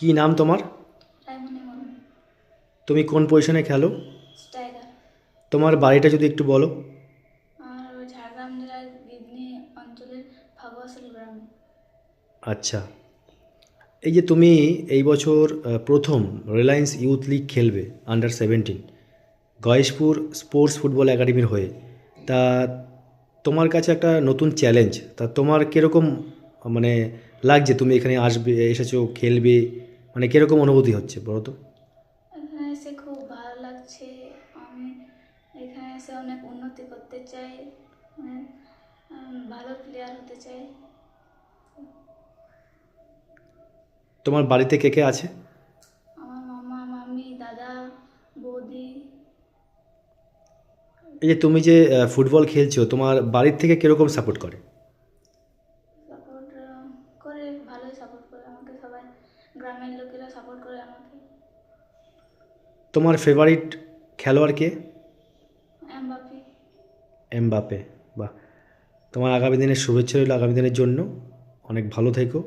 কি নাম তোমার? তুমি কোন পজিশনে খেলো? তোমার বাড়িটা যদি একটু বলো। আচ্ছা। এই যে তুমি এই বছর প্রথম রিলায়েন্স ইউথ লিগ খেলবে under seventeen Gayeshpur sports football একাডেমির হয়ে। তা তোমার কাছে একটা নতুন চ্যালেঞ্জ তা তোমার কীরকম মানে লাগছে? তুমি এখানে আসবে এসেছ খেলবে? মানে কীরকম অনুভূতি হচ্ছে বলো তো? এখানে এসে খুব ভালো লাগছে। আমি এখানে এসে অনেক উন্নতি করতে চাই। মানে ভালো প্লেয়ার হতে চাই। তোমার বাড়িতে কে কে আছে? আমার মামা মামি দাদা বৌদি। এই যে তুমি যে ফুটবল খেলছো তোমার বাড়ির থেকে কীরকম সাপোর্ট করে? ভালোই সাপোর্ট করে আমাকে সবাই গ্রামের লোকেরা সাপোর্ট করে আমাকে। তোমার ফেভারিট খেলোয়াড় কে? এমবাপে এমবাপে বাহ। তোমার আগামী দিনের শুভেচ্ছা রইল আগামী দিনের জন্য। অনেক ভালো থেকো।